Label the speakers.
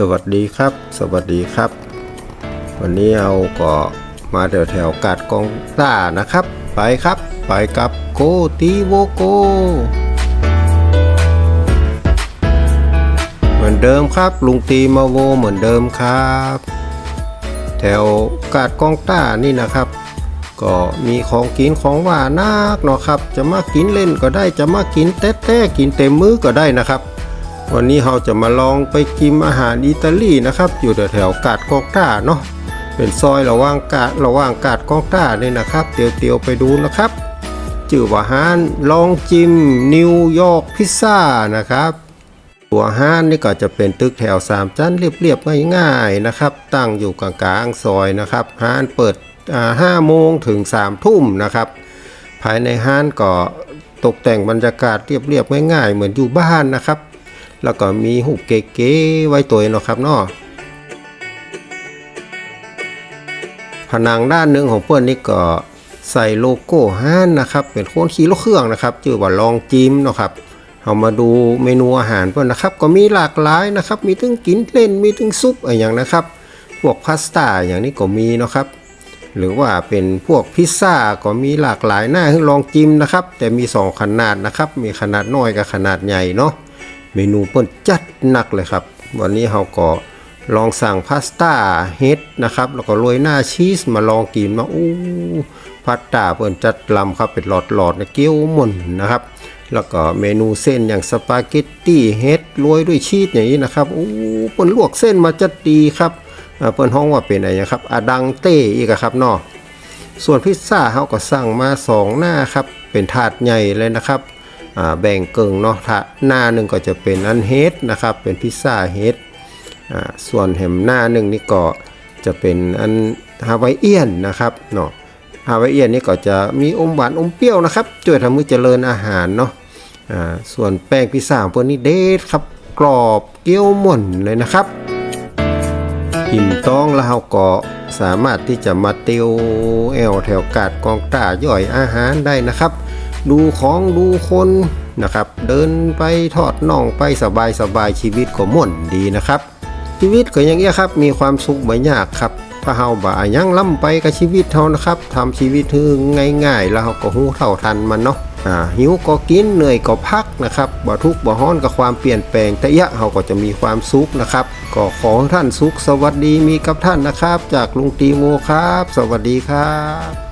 Speaker 1: สวัสดีครับ สวัสดีครับ วันนี้เอาก็มาแถวแถวกาดกองต้านะครับ ไปครับ ไปกับโกตีโวโกเหมือนเดิมครับ ลุงตีมาโวเหมือนเดิมครับ แถวกาดกองต้านี่นะครับ ก็มีของกินของหวานนักเนาะครับ จะมากินเล่นก็ได้จะมากินแต้ๆกินเต็มมื้อก็ได้นะครับ วันนี้เราจะมาลองไปกินอาหารอิตาลีนะครับ อยู่แถวกาดกองต้าเนาะเป็นซอยระหว่างกาดระหว่างกาดกองต้านี่ยนะครับ เตียวๆไปดูนะครับชื่อว่าอาหารลองจิมนิวยอร์กพิซซ่านะครับ ตัวห้านนี่ก็จะเป็นตึกแถว3ชั้นเรียบๆง่ายๆนะครับ ตั้งอยู่กลางๆซอยนะครับห้านเปิดอ่าโมงถึง3ทุ่มนะครับ ภายในห้านก็ตกแต่งบรรยากาศเรียบๆง่ายๆเหมือนอยู่บ้านนะครับ แล้วก็มีหูเก๋ๆไว้ตัวเนาะครับเนาะผนังด้านหนึ่งของเพื่อนนี่ก็ใส่โลโก้ห้านนะครับ เป็นโคนขี่รถเครื่องนะครับชื่อว่าลองจิมเนาะครับเอามาดูเมนูอาหารเพื่อนนะครับ ก็มีหลากหลายนะครับ มีทั้งกินเล่นมีทั้งซุปอะไรอย่างนะครับ พวกพาสต้าอย่างนี้ก็มีเนาะครับหรือว่าเป็นพวกพิซซ่าก็มีหลากหลายหน้าให้ลองจิ้มนะครับ แต่มี 2 ขนาดนะครับ มีขนาดน้อยกับขนาดใหญ่เนาะ เมนูเปิ้นจัดหนักเลยครับ วันนี้เราก็ลองสั่งพาสต้าเฮดนะครับ แล้วก็โรยหน้าชีสมาลองกินมาอู้พาสต้าเปิ้นจัดลำครับเป็นหลอดๆนะเกี๊ยวม่นนะครับ แล้วก็เมนูเส้นอย่างสปาเกตตี้เฮดโรยด้วยชีสอย่างนี้นะครับอู้เปิ้นลวกเส้นมาจัดดีครับเปิ้นห้องว่าเป็นอะไรนะครับอะดังเต้อีกครับเนาะส่วนพิซซ่าเขาก็สั่งมาสองหน้าครับ เป็นถาดใหญ่เลยนะครับ แบ่งเกิงเนาะถาหน้าหนึ่งก็จะเป็นอันเฮดนะครับ เป็นพิซซ่าเฮดส่วนแหมหน้าหนึ่งนี่ก็จะเป็นอันฮาวายเอียนนะครับเนาะฮาวายเอียนนี่ก็จะมีอมหวานอมเปรี้ยวนะครับช่วยทำให้เจริญอาหารเนาะส่วนแป้งพิซซ่าพื่อนนี่เด็ดครับกรอบเกี๊ยวหม่นเลยนะครับอิ่มต้องแล้วเราก็สามารถที่จะมาเตียวแอวแถวกาดกองต้าย่อยอาหารได้นะครับ ดูของดูคนนะครับ เดินไปทอดน่องไปสบายสบายชีวิตก็ม่วนดีนะครับ ชีวิตก็อย่างเงี้ยครับ มีความสุขไม่ยากครับถ้าเฮาบ่ายังล่ำไปกับชีวิตเฮานะครับทำชีวิตให้ง่าย ๆ แล้วเฮาก็ฮู้เท่าทันมันเนาะอ่าหิวก็กินเหนื่อยก็พักนะครับบ่ทุกข์บ่ฮ้อนกับความเปลี่ยนแปลงแต่ยะเฮาก็จะมีความสุขนะครับ ก็ขอท่านสุขสวัสดีมีกับท่านนะครับ จากลุงตีโมครับ สวัสดีครับ